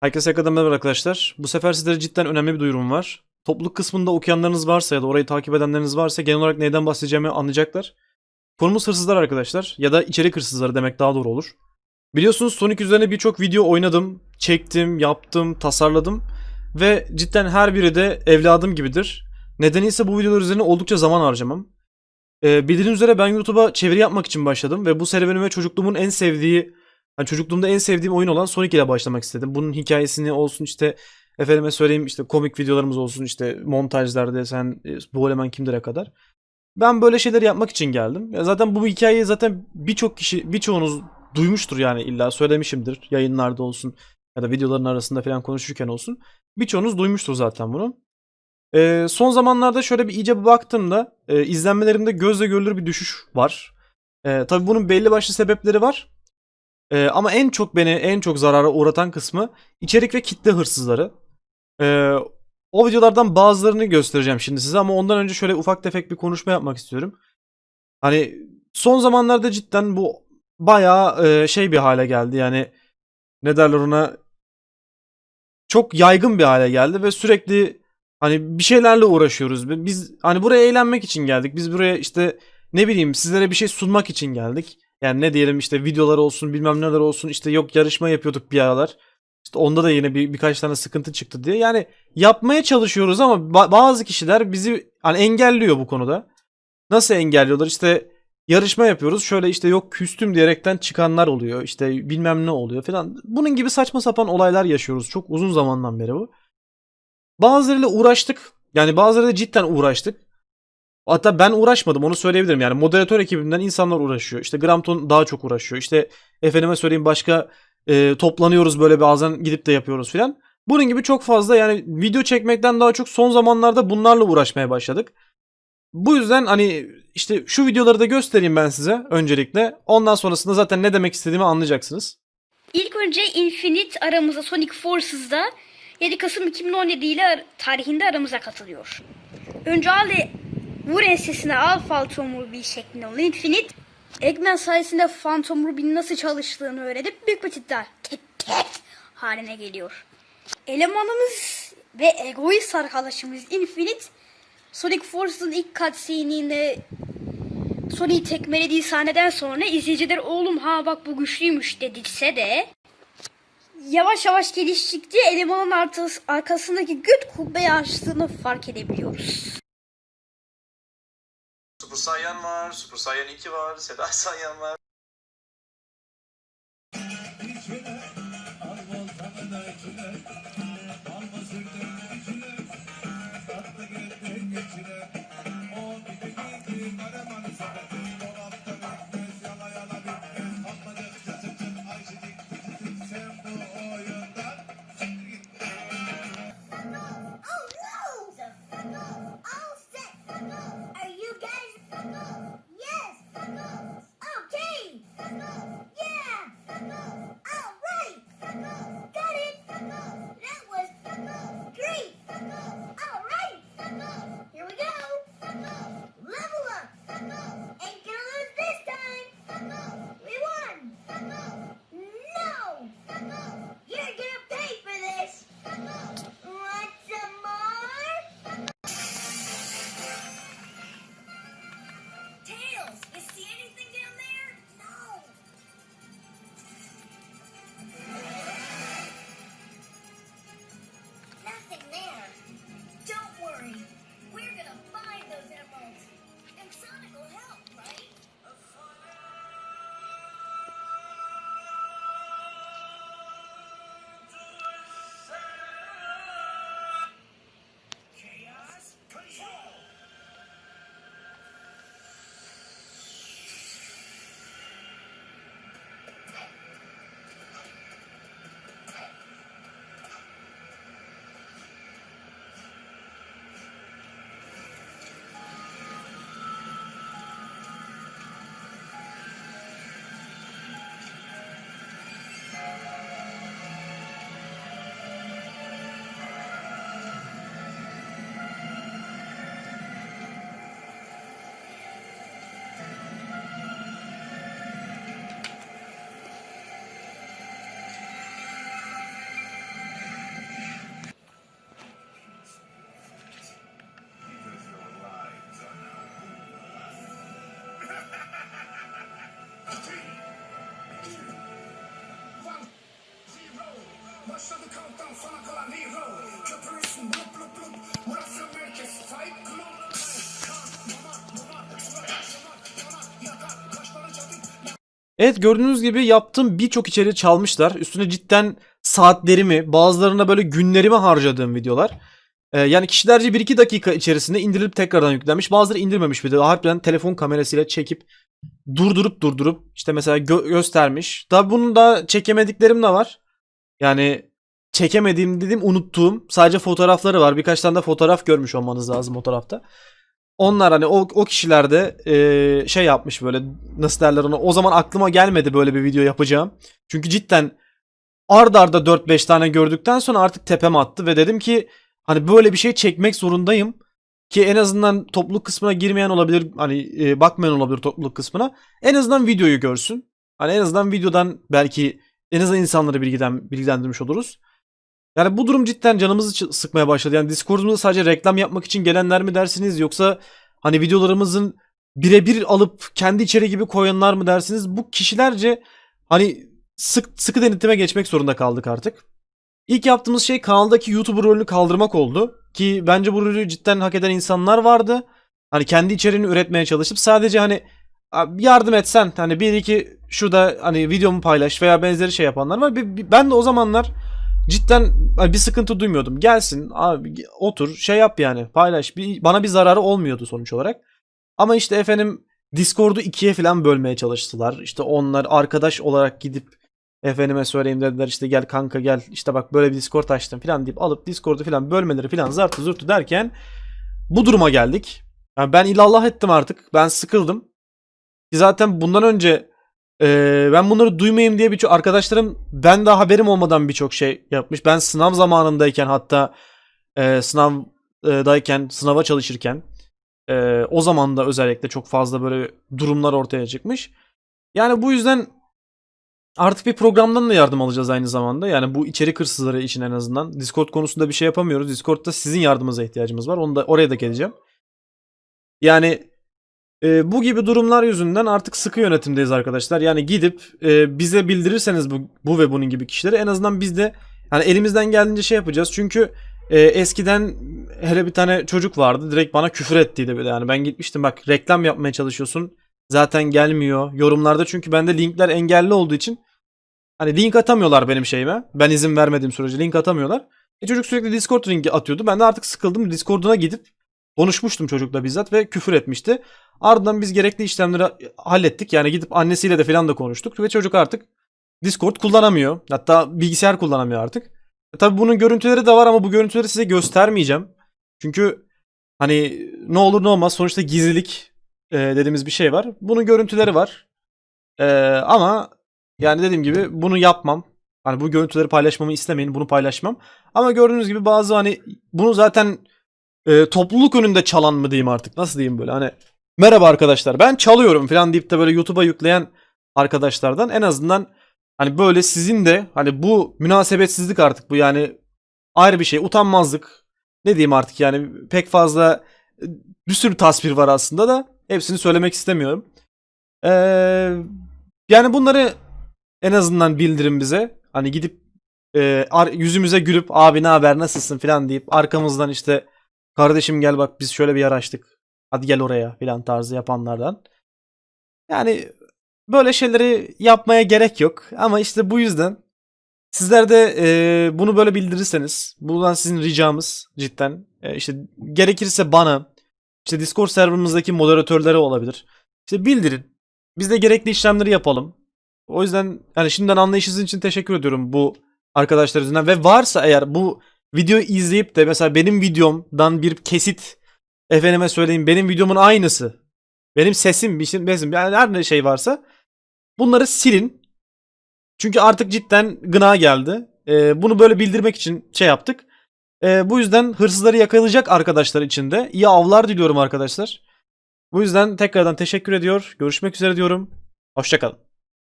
Herkese kadar merhaba arkadaşlar. Bu sefer sizlere cidden önemli bir duyurum var. Topluluk kısmında okuyanlarınız varsa ya da orayı takip edenleriniz varsa genel olarak neyden bahsedeceğimi anlayacaklar. Konumuz hırsızlar arkadaşlar ya da içerik hırsızları demek daha doğru olur. Biliyorsunuz Sonic üzerine birçok video oynadım, çektim, yaptım, tasarladım ve cidden her biri de evladım gibidir. Nedeni ise bu videolar üzerine oldukça zaman harcamam. Ee, bildiğiniz üzere ben YouTube'a çeviri yapmak için başladım ve bu serüvenime çocukluğumun en sevdiği Hani çocukluğumda en sevdiğim oyun olan Sonic ile başlamak istedim. Bunun hikayesini olsun işte efendime söyleyeyim işte komik videolarımız olsun işte montajlarda sen e, bu eleman kimdir'e kadar. Ben böyle şeyler yapmak için geldim. Ya zaten bu hikayeyi zaten birçok kişi birçoğunuz duymuştur yani illa söylemişimdir yayınlarda olsun ya da videoların arasında falan konuşurken olsun. Birçoğunuz duymuştur zaten bunu. Ee, son zamanlarda şöyle bir iyice baktığımda e, izlenmelerimde gözle görülür bir düşüş var. E, tabii bunun belli başlı sebepleri var. Ee, ama en çok beni en çok zarara uğratan kısmı içerik ve kitle hırsızları. Ee, o videolardan bazılarını göstereceğim şimdi size ama ondan önce şöyle ufak tefek bir konuşma yapmak istiyorum. Hani son zamanlarda cidden bu bayağı e, şey bir hale geldi yani ne derler ona çok yaygın bir hale geldi ve sürekli hani bir şeylerle uğraşıyoruz. Biz hani buraya eğlenmek için geldik. Biz buraya işte ne bileyim sizlere bir şey sunmak için geldik. Yani ne diyelim işte videolar olsun bilmem neler olsun işte yok yarışma yapıyorduk bir aralar. İşte onda da yine bir birkaç tane sıkıntı çıktı diye. Yani yapmaya çalışıyoruz ama ba- bazı kişiler bizi hani engelliyor bu konuda. Nasıl engelliyorlar? İşte yarışma yapıyoruz. Şöyle işte yok küstüm diyerekten çıkanlar oluyor. İşte bilmem ne oluyor falan. Bunun gibi saçma sapan olaylar yaşıyoruz. Çok uzun zamandan beri bu. Bazılarıyla uğraştık. Yani bazılarıyla cidden uğraştık. Hatta ben uğraşmadım onu söyleyebilirim. Yani moderatör ekibimden insanlar uğraşıyor. İşte Gramton daha çok uğraşıyor. İşte efendime söyleyeyim başka e, toplanıyoruz böyle bazen gidip de yapıyoruz filan. Bunun gibi çok fazla yani video çekmekten daha çok son zamanlarda bunlarla uğraşmaya başladık. Bu yüzden hani işte şu videoları da göstereyim ben size öncelikle. Ondan sonrasında zaten ne demek istediğimi anlayacaksınız. İlk önce Infinite aramıza Sonic Forces'da 7 Kasım 2017 ile ar- tarihinde aramıza katılıyor. Önce al vur ensesine al Phantom Ruby şeklinde olan Infinite Eggman sayesinde Phantom Ruby'nin nasıl çalıştığını öğrenip büyük bir title tek tek haline geliyor. Elemanımız ve egoist arkadaşımız Infinite Sonic Forces'ın ilk cutscene'inde Sonic'i tekmelediği sahneden sonra izleyiciler oğlum ha bak bu güçlüymüş dedikse de yavaş yavaş geliştikçe elemanın arkasındaki güç kubbeyi açtığını fark edebiliyoruz. Saiyan var, Super Saiyan 2 var, Seda Saiyan var. Oh Evet gördüğünüz gibi yaptığım birçok içeriği çalmışlar. Üstüne cidden saatlerimi, bazılarına böyle günlerimi harcadığım videolar. Ee, yani kişilerce 1-2 dakika içerisinde indirilip tekrardan yüklenmiş. Bazıları indirmemiş bir de. Harbiden telefon kamerasıyla çekip durdurup durdurup işte mesela gö- göstermiş. Tabi bunun da çekemediklerim de var. Yani çekemediğim dedim unuttuğum sadece fotoğrafları var. Birkaç tane de fotoğraf görmüş olmanız lazım o tarafta. Onlar hani o, o kişiler de eee, şey yapmış böyle nasıl derler ona o zaman aklıma gelmedi böyle bir video yapacağım. Çünkü cidden ard arda 4-5 tane gördükten sonra artık tepem attı ve dedim ki hani böyle bir şey çekmek zorundayım. Ki en azından topluluk kısmına girmeyen olabilir hani e, bakmayan olabilir topluluk kısmına. En azından videoyu görsün. Hani en azından videodan belki en azından insanları bilgiden, bilgilendirmiş oluruz. Yani bu durum cidden canımızı sıkmaya başladı. Yani Discord'umuzda sadece reklam yapmak için gelenler mi dersiniz yoksa hani videolarımızın birebir alıp kendi içeri gibi koyanlar mı dersiniz? Bu kişilerce hani sık sıkı denetime geçmek zorunda kaldık artık. İlk yaptığımız şey kanaldaki YouTuber rolünü kaldırmak oldu. Ki bence bu rolü cidden hak eden insanlar vardı. Hani kendi içeriğini üretmeye çalışıp sadece hani "Abi yardım etsen hani bir iki şurada hani videomu paylaş veya benzeri şey yapanlar var. Ben de o zamanlar cidden bir sıkıntı duymuyordum. Gelsin abi otur şey yap yani paylaş. Bir, bana bir zararı olmuyordu sonuç olarak. Ama işte efendim Discord'u ikiye falan bölmeye çalıştılar. İşte onlar arkadaş olarak gidip efendime söyleyeyim dediler işte gel kanka gel işte bak böyle bir Discord açtım falan deyip alıp Discord'u falan bölmeleri falan zartı zurtu derken bu duruma geldik. Yani ben ilallah ettim artık. Ben sıkıldım. Zaten bundan önce ee, ben bunları duymayayım diye birçok arkadaşlarım ben daha haberim olmadan birçok şey yapmış. Ben sınav zamanındayken hatta e, sınavdayken sınava çalışırken e, o zaman da özellikle çok fazla böyle durumlar ortaya çıkmış. Yani bu yüzden artık bir programdan da yardım alacağız aynı zamanda. Yani bu içerik hırsızları için en azından. Discord konusunda bir şey yapamıyoruz. Discord'da sizin yardımınıza ihtiyacımız var. Onu da oraya da geleceğim. Yani e, bu gibi durumlar yüzünden artık sıkı yönetimdeyiz arkadaşlar. Yani gidip e, bize bildirirseniz bu, bu ve bunun gibi kişileri en azından biz de hani elimizden geldiğince şey yapacağız. Çünkü e, eskiden hele bir tane çocuk vardı direkt bana küfür ettiydi de. Yani ben gitmiştim bak reklam yapmaya çalışıyorsun. Zaten gelmiyor. Yorumlarda çünkü bende linkler engelli olduğu için hani link atamıyorlar benim şeyime. Ben izin vermediğim sürece link atamıyorlar. E çocuk sürekli Discord linki atıyordu. Ben de artık sıkıldım. Discord'una gidip konuşmuştum çocukla bizzat ve küfür etmişti. Ardından biz gerekli işlemleri hallettik. Yani gidip annesiyle de falan da konuştuk ve çocuk artık Discord kullanamıyor. Hatta bilgisayar kullanamıyor artık. E tabi bunun görüntüleri de var ama bu görüntüleri size göstermeyeceğim. Çünkü hani ne olur ne olmaz sonuçta gizlilik e, dediğimiz bir şey var. Bunun görüntüleri var. E, ama yani dediğim gibi bunu yapmam. Hani bu görüntüleri paylaşmamı istemeyin. Bunu paylaşmam. Ama gördüğünüz gibi bazı hani bunu zaten e, topluluk önünde çalan mı diyeyim artık. Nasıl diyeyim böyle hani merhaba arkadaşlar ben çalıyorum falan deyip de böyle YouTube'a yükleyen arkadaşlardan en azından hani böyle sizin de hani bu münasebetsizlik artık bu yani ayrı bir şey utanmazlık ne diyeyim artık yani pek fazla e, bir sürü tasvir var aslında da hepsini söylemek istemiyorum. Ee, yani bunları en azından bildirin bize hani gidip e, yüzümüze gülüp abi ne haber nasılsın falan deyip arkamızdan işte kardeşim gel bak biz şöyle bir yer açtık hadi gel oraya filan tarzı yapanlardan. Yani böyle şeyleri yapmaya gerek yok. Ama işte bu yüzden sizler de e, bunu böyle bildirirseniz buradan sizin ricamız cidden e, işte gerekirse bana işte Discord serverımızdaki moderatörlere olabilir. İşte bildirin. Biz de gerekli işlemleri yapalım. O yüzden yani şimdiden anlayışınız için teşekkür ediyorum bu arkadaşlar yüzünden ve varsa eğer bu videoyu izleyip de mesela benim videomdan bir kesit efendime söyleyeyim benim videomun aynısı. Benim sesim, biçim, besim yani her ne şey varsa bunları silin. Çünkü artık cidden gına geldi. Ee, bunu böyle bildirmek için şey yaptık. Ee, bu yüzden hırsızları yakalayacak arkadaşlar için de iyi avlar diliyorum arkadaşlar. Bu yüzden tekrardan teşekkür ediyor. Görüşmek üzere diyorum. Hoşçakalın.